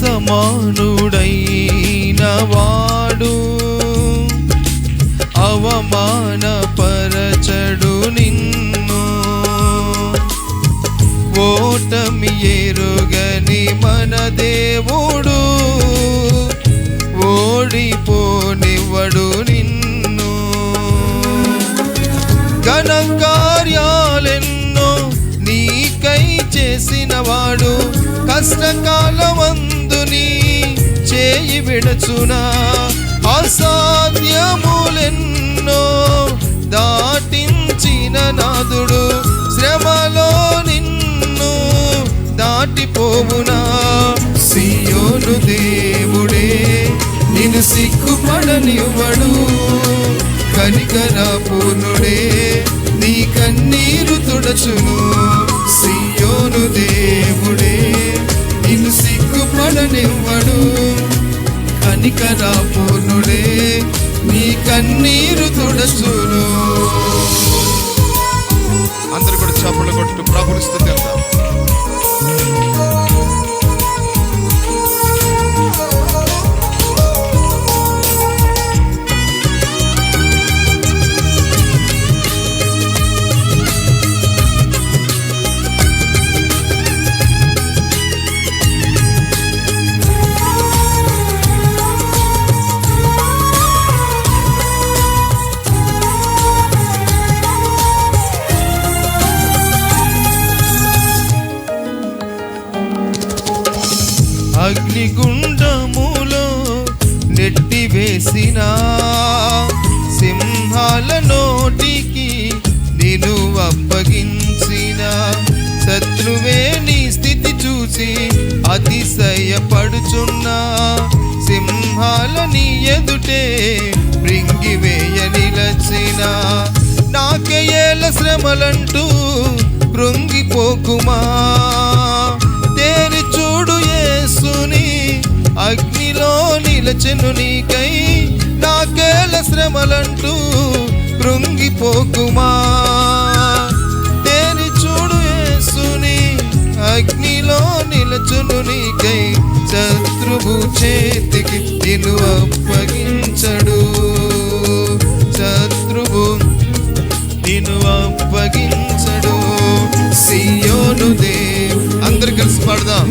సమానుడైన వాడు అవమానపరచడు నిన్ను. ఓటమి ఎరుగని మన దేవుడు ఓడిపోనివ్వడు నిన్ను. ఘన కార్యాలెన్నో నీకై చేసినవాడు కష్టకాలమందు విడచునా అసాధ్యములెన్నో దాటించిన నాదుడు శ్రమలో నిన్ను దాటిపోవునా? సియోను దేవుడే నిన్ను సిగ్గుపడనివ్వడు. కనికర పూర్ణుడే నీ కన్నీరు తుడచును. సియోను దేవుడే నిన్ను సిగ్గుపడనివ్వడు. కనికర పూర్ణుడే నీ కన్నీరు తుడసును అందరు కూడా చప్పలు కొట్టు ప్రభుత్వం స్థుతి అగ్నిగుండములో నెట్టి నెట్టివేసిన సింహాల నోటికి నిను అప్పగించిన. శత్రువే నీ స్థితి చూసి అతిశయపడుచున్నా. సింహాల నీ ఎదుటే మృంగివేయ నిలచిన. నాకేల శ్రమలంటూ నిలచెను నీకై. నాకేల శ్రమలంటూ కృంగిపోకుమా. తేరి చూడు యేసుని అగ్నిలో నిలచును నీకై. శత్రువు చేతికి నిన్ను అప్పగించడు. శత్రువు నిన్ను అప్పగించడు. సియోను దేవ్ అందరు కలిసి పాడదాం.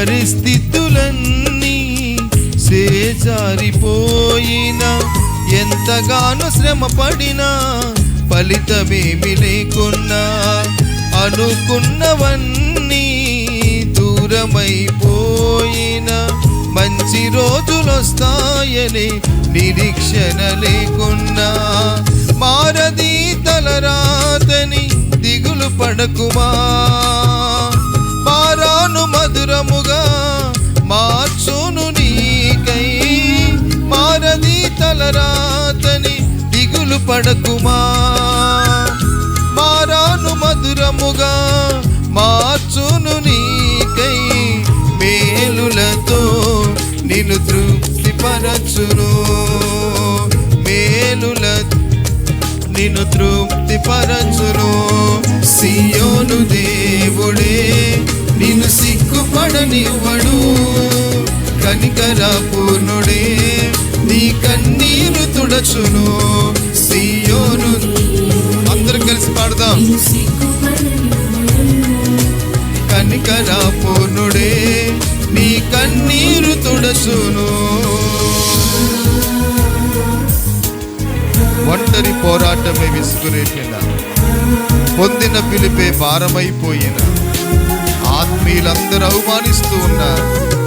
పరిస్థితులన్నీ సేజారిపోయిన ఎంతగానో శ్రమ పడినా ఫలితమేమి లేకున్నా అనుకున్నవన్నీ దూరమైపోయిన మంచి రోజులొస్తాయని నిరీక్షణ లేకున్నా. మారది తలరాతని దిగులు పడకుమా? మధురముగా మార్చును నీకై. మారది తలరాతని దిగులు పడకుమా. మారాను మధురముగా మార్చును నీకై. మేలులతో నిన్ను తృప్తిపరచును. మేలుల నిన్ను తృప్తిపరచును. సియోను దేవుడే నిన్ను సిగ్గుపడనివ్వడు. కనికర పూర్ణుడే నీ కన్నీరు తుడచును సియోను. అందరూ కలిసి పాడదాం. కనికర పూర్ణుడే నీ కన్నీరు తుడసును ఒంటరి పోరాటమే విసుగురేపిన పొందిన పిలిపే భారమైపోయిన? ఆత్మీయులందరూ అవమానిస్తూ ఉన్నారు.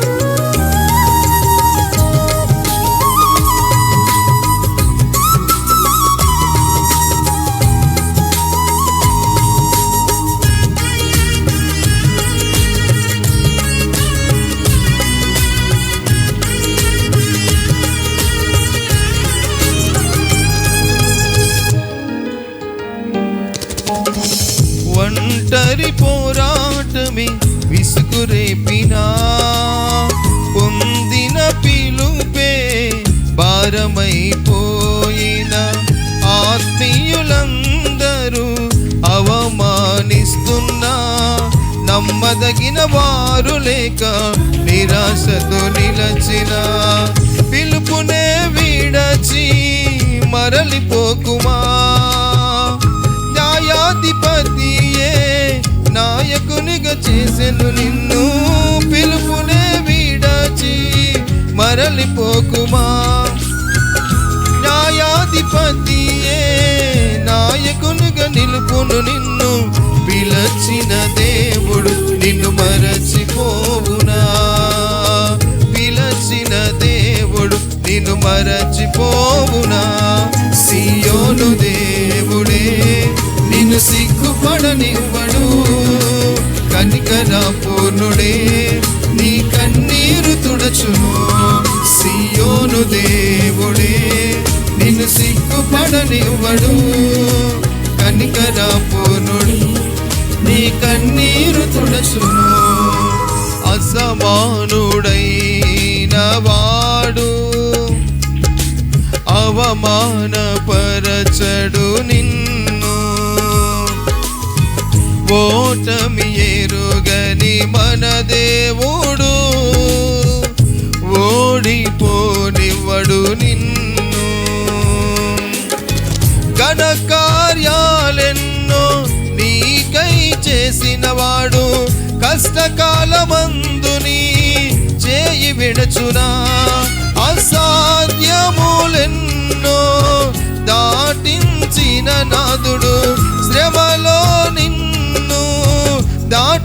ఒంటరి పోరాటమే విసుగురేపినా పొందిన పిలుపే భారమైపోయిన. ఆత్మీయులందరూ అవమానిస్తున్నా. నమ్మదగిన వారు లేక నిరాశతో నిలచిన. పిలుపునే విడచి మరలిపోకుమా. న్యాయాధిపతియే నాయకునిగా చేసెను నిన్ను. పిలుపునే వీడాచి మరలిపోకుమా. న్యాయాధిపతియే నాయకునిగా నిలుపును నిన్ను. పిలచిన దేవుడు నిన్ను మరచిపోవునా. పిలచిన దేవుడు నిన్ను మరచిపోవునా. సియోను దేవుడే నిన్ను సిగ్గుపడనివ్వడు. కనికర పూర్ణుడే నీ కన్నీరు తుడచును. సియోను దేవుడే నిన్ను సిగ్గుపడనివ్వడు. కనికర పూర్ణుడే నీ కన్నీరు తుడచును. అసమానుడైన వాడు అవమానపరచడు నిన్ను. ఓటమి ఎరుగని మన దేవుడు. ఓడిపోనివ్వడు నిన్ను. ఘన కార్యాలెన్నో నీకై చేసినవాడు కష్టకాలమందుని చేయి విడచునా. అసాధ్యములెన్నో దాటించిన నాదుడు